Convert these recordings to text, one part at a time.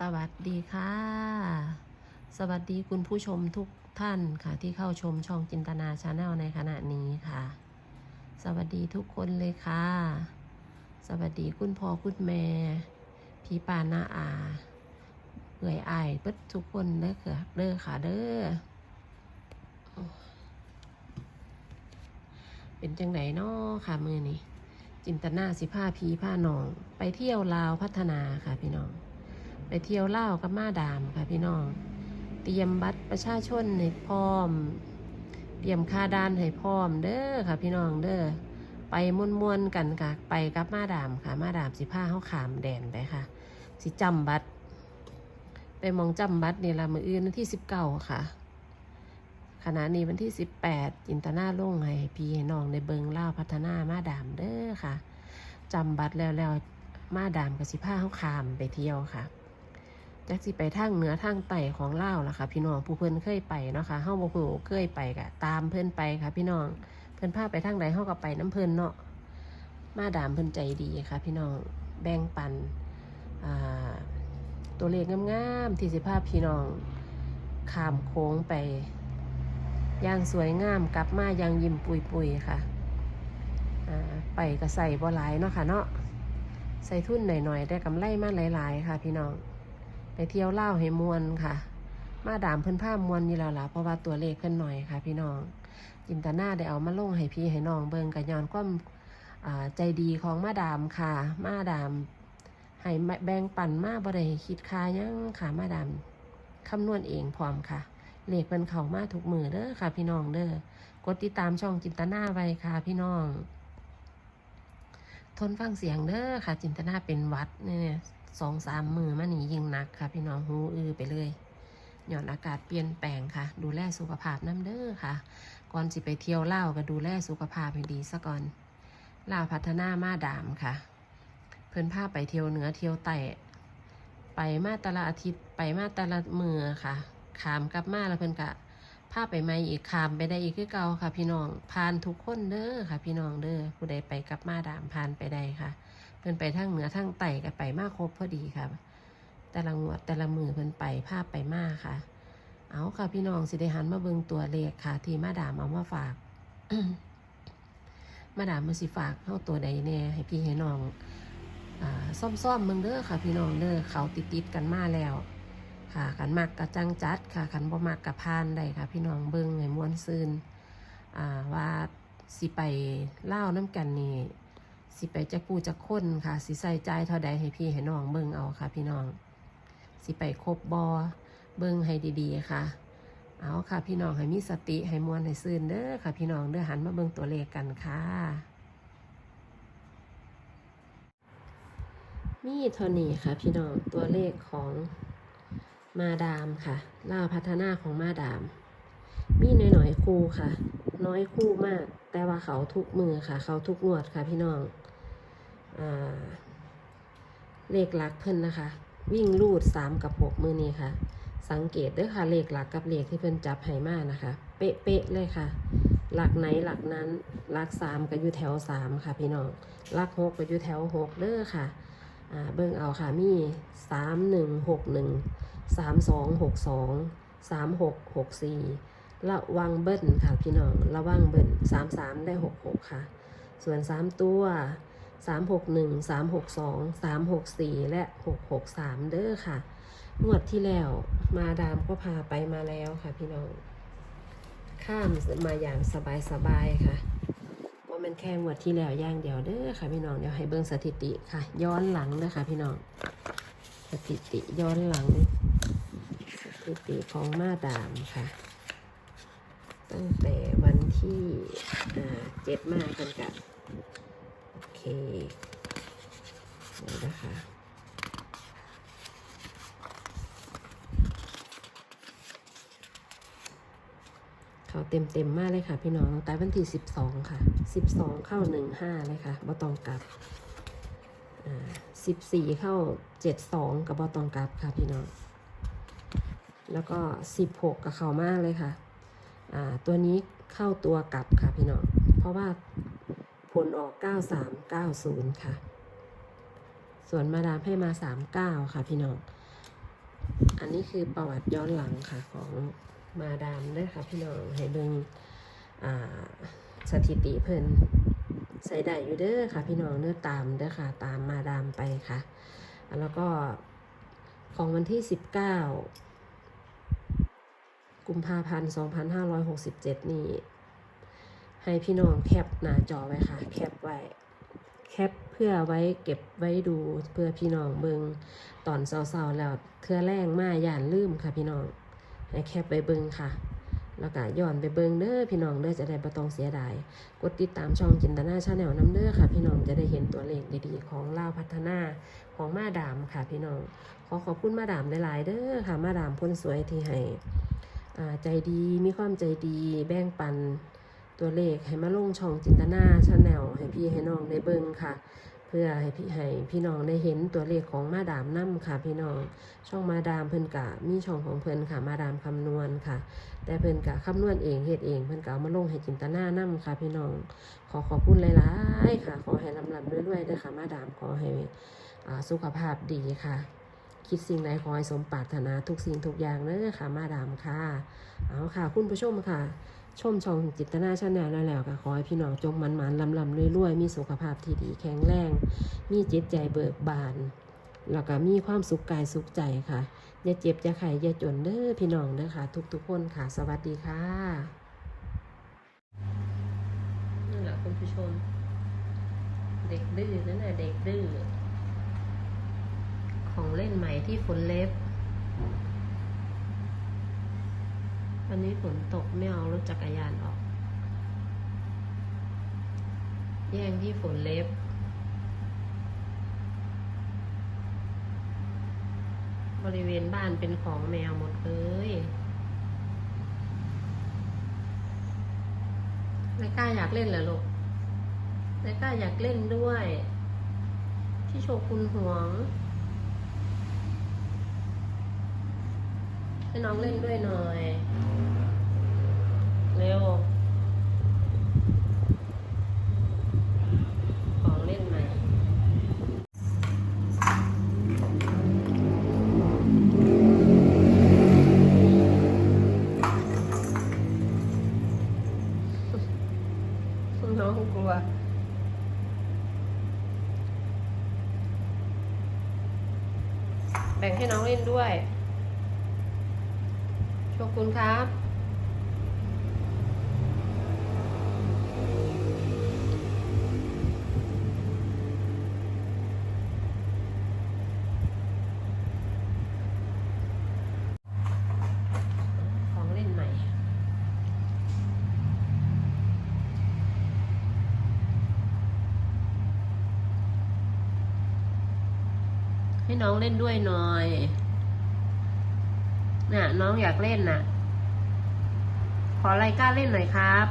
สวัสดีค่ะ สวัสดีคุณผู้ชมทุกท่านค่ะที่เข้าชมช่องจินตนาชาแนลในขณะนี้ค่ะ สวัสดีทุกคนเลยค่ะ สวัสดีคุณพ่อคุณแม่พี่ปานาอาเอื่อยอายเปิดทุกคนเด้อค่ะเด้อค่ะเด้อเป็นจังไหนนาะค่ะมือนี้จินตนาสิผ้าพีผ้าหนอง ไปเที่ยวลาวพัฒนาค่ะพี่น้อง ไปเที่ยวเล่ากับมาดามค่ะพี่น้อง เตรียมบัตรประชาชนให้พร้อม เตรียมค่าด้านให้พร้อมเด้อค่ะพี่น้องเด้อ ไปมวนๆกันค่ะ ไปกับมาดามค่ะ มาดามสิผ้าเข้าขามแดนไปค่ะ สิจำบัตร ไปมองจำบัตรนี่ละมืออื่นวันที่สิบเก้าค่ะขณะนี้วันที่สิบแปดจินตนาล่งให้พี่ให้น้องในเบิงเล่าพัฒนามาดามเด้อค่ะจำบัตรแล้วแล้วมาดามกับสิผ้าเข้าขามไปเที่ยวค่ะ จักสิไปทางเหนือทางใต้ของเลาล่ะค่ะ พี่น้องผู้เพิ่นเคยไปเนาะค่ะเฮาบ่ฮู้เคยไปกะตามเพิ่นไปค่ะ พี่น้องเพิ่นพาไปทางใดเฮาก็ไปน้ำเพิ่นเนาะมาดามเพิ่นใจดีค่ะ พี่น้องแบ่งปันตัวเลขงามๆที่สิพาพพี่น้องขามโค้งไปอย่างสวยงามกลับมาอย่างยิ้มปุยๆค่ะไปก็ใส่บ่หลายเนาะค่ะเนาะใส่ทุนหน่อยๆได้กำไรมาหลายๆ ค่ะ พี่น้อง ไปเที่ยวเล่าให้มวนค่ะ มาดามเพิ่นผ้ามวนอยู่แล้วล่ะเพราะว่าตัวเลขเพิ่นหน่อยค่ะ พี่น้องจินตนาได้เอามาลงให้พี่ให้น้องเบิ่งกับย้อนความอ่าใจดีของมาดามค่ะ มาดามให้แบ่งปันมาบ่ได้คิดค่ายังค่ะมาดามคำนวณเองพร้อมค่ะเลขเพิ่นเข้ามาทุกมือเด้อค่ะ พี่น้องเด้อกดติดตามช่องจินตนาไว้ค่ะ พี่น้อง ทนฟังเสียงเด้อค่ะ จินตนาเป็นวัดเนี่ย สองสามมือมานี่ยิ่งหนักค่ะ พี่น้องหูอือไปเลยหย่อนอากาศเปลี่ยนแปลงค่ะ ดูแลสุขภาพน้ำเด้อค่ะ ก่อนสิไปเที่ยวเล่าก็ดูแลสุขภาพให้ดีซะก่อนล่าวพัฒนามาดามค่ะ เพิ่นพาไปเที่ยวเหนือเที่ยวใต้ไปมาแต่ละอาทิตย์ไปมาแต่ละมือค่ะขามกลับมาแล้วเพิ่นกะพาไปใหม่อีกขามไปได้อีกคือเก่าค่ะ พี่น้องผ่านทุกคนเด้อค่ะ พี่น้องเด้อผู้ใดไปกลับมาดามผ่านไปได้ค่ะ เพิ่นไปทั้งเหนือทั้งใต้ก็ไปมากครบพอดีค่ะ แต่ละงวดแต่ละมือเพิ่นไปภาพไปมากค่ะ เอาค่ะพี่น้องสิได้หันมาเบิ่งตัวเลขค่ะ ที่มาดามเอามาฝากมาดามมาสิฝากเข้าตัวใดแน่ให้พี่ให้น้องอซ่อมๆเมืองเด้อค่ะ พี่น้องเด้อเขาติดๆกันมาแล้วค่ะขันมักกะจังจัดค่ะขันบ่มักกะพานได้ค่ะ พี่น้องเบิ่งให้ม่วนซืนว่าสิไปเล่าน้ำกันนี่ สิไปจักปูจักคนค่ะ สิใส่ใจเท่าใดให้พี่ให้น้องเบิ่งเอาค่ะ พี่น้อง สิไปครบบอเบิ่งให้ดีๆค่ะ เอาค่ะ พี่น้องให้มีสติให้มวนให้ซื่นเด้อค่ะ พี่น้องเด้อหันมาเบิ่งตัวเลขกันค่ะ มีเท่านี้ค่ะ พี่น้องตัวเลขของมาดามค่ะล่าพัฒนาของมาดาม มีน้อยๆคู่ค่ะ น้อยคู่มาก แต่ว่าเขาทุกมือค่ะ เขาทุกงวดค่ะพี่น้องอเลขหลักเพิ่นนะคะ วิ่งลูดสามกับหกมือนี้ค่ะ สังเกตด้วยค่ะเลขหลักกับเลขที่เพิ่นจับให้มานะคะ เป๊ะๆเลยค่ะ หลักไหนหลักนั้นหลักสามก็อยู่แถวสามค่ะพี่น้องหลักหกก็อยู่แถวหกเด้อค่ะเบิ่งเอาค่ะมีสามหนึ่งหกหนึ่งสามสองหกสองสามหกหกสี่ ระวังเบิ้ลค่ะพี่น้อง ระวังเบิ้ลสามสามได้หกหกค่ะ ส่วนสามตัวสามหกหนึ่งสามหกสองสามหกสี่และหกหกสามเด้อค่ะงวดที่แล้วมาดามก็พาไปมาแล้วค่ะพี่น้อง ข้ามมาอย่างสบายสบายๆค่ะว่ามันแค่งวดที่แล้วย่างเดียวเด้อค่ะพี่น้องเดี๋ยวให้เบิ้งสถิติค่ะ ย้อนหลังเด้อค่ะพี่น้องสถิติย้อนหลังสถิติของมาดามค่ะ ตั้งแต่วันที่เจ็ดมากันกับโอเคนี่นะคะเขาเต็มเต็มๆมากเลยค่ะ พี่น้องตั้งแต่วันที่สิบสองค่ะสิบสองเข้าหนึ่งห้าเลยค่ะบอตองกลับสิบสี่เข้าเจ็ดสองกับบอตองกลับค่ะพี่น้องแล้วก็สิบหกกับเขามากเลยค่ะ ตัวนี้เข้าตัวกลับค่ะพี่น้อง เพราะว่าผลออก 9390 ค่ะ ส่วนมาดามให้มา 39 ค่ะพี่น้อง อันนี้คือประวัติย้อนหลังค่ะของมาดามด้วยค่ะพี่น้อง ให้เบิ่งอ่าสถิติเพิ่นใส่ได้อยู่เด้อค่ะ พี่น้องเนื้อตามเด้อค่ะ ตามมาดามไปค่ะ แล้วก็ของวันที่ 19 กุมภาพันธ์ 2567 นี่ ให้พี่น้องแคปหน้าจอไว้ค่ะ แคปไว้ แคปเพื่อไว้เก็บไว้ดูเพื่อพี่น้องเบิงตอนเศร้าๆแล้วเทือแรงมาย่านลืมค่ะพี่น้อง ให้แคปไปเบิงค่ะ แล้วก็ย้อนไปเบิงเด้อพี่น้องเด้อจะได้บ่ต้องเสียดาย กดติดตามช่องจินตนาชาแนลน้ำเด้อค่ะ พี่น้องจะได้เห็นตัวเลขดีๆของเล่าวพัฒนาของมาดามค่ะพี่น้อง ขอขอบคุณมาดามหลายๆเด้อค่ะ มาดามคนสวยที่ให้ ใจดีมีความใจดีแบ่งปันตัวเลขให้มาลงช่องจินตนาชาแนลให้พี่ให้น้องได้เบิ่งค่ะ เพื่อให้พี่ให้พี่น้องได้เห็นตัวเลขของมาดามนํค่ะพี่น้องช่องมาดามเพิ่นกะมีช่องของเพิ่นค่ะมาดามคำนวณค่ะ แต่เพิ่นกะคำนวณเองเฮ็ดเองเพิ่นกะมาลงให้จินตนานํค่ะพี่น้องขอขอบคุณหลายๆค่ะ ขอให้ลำลำรวยๆด้วยค่ะมาดามขอให้สุขภาพดีค่ะ คิดสิ่งใดขอให้สมปรารถนาทุกสิ่งทุกอย่างเด้อค่ะ มาดามค่ะ เอาค่ะ คุณผู้ชมค่ะ ชมช่องจิตนาชาแนลแล้วแล้วก็ขอให้พี่น้องจงมันมันลำลำรวยๆ มีสุขภาพที่ดีแข็งแรง มีจิตใจเบิกบาน แล้วก็มีความสุขกายสุขใจค่ะ อย่าเจ็บอย่าไข้อย่าจนเด้อพี่น้องเด้อค่ะ ทุกๆคนค่ะ สวัสดีค่ะนี่แหละคุณผู้ชม เด็กดื้อนั่นน่ะเด็กดื้อ ของเล่นใหม่ที่ฝนเล็บ วันนี้ฝนตกไม่เอารถจักรยานออก แย่งที่ฝนเล็บบริเวณบ้านเป็นของแมวหมดเลยไลก้าอยากเล่นเหรอลูกไลก้าอยากเล่นด้วย ที่โชกุนห่วง ให้น้องเล่นด้วยหน่อย เร็ว ของเล่นใหม่น้องกลัวแบ่งให้น้องเล่นด้วย โชกุนครับ ของเล่นใหม่ ให้น้องเล่นด้วยหน่อย น่ะ น้องอยากเล่นน่ะ ขออะไรกล้าเล่นหน่อยครับ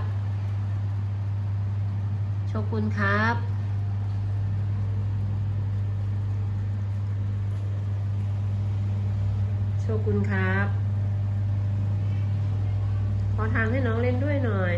โชกุนครับโชกุนครับ ขอทางให้น้องเล่นด้วยหน่อย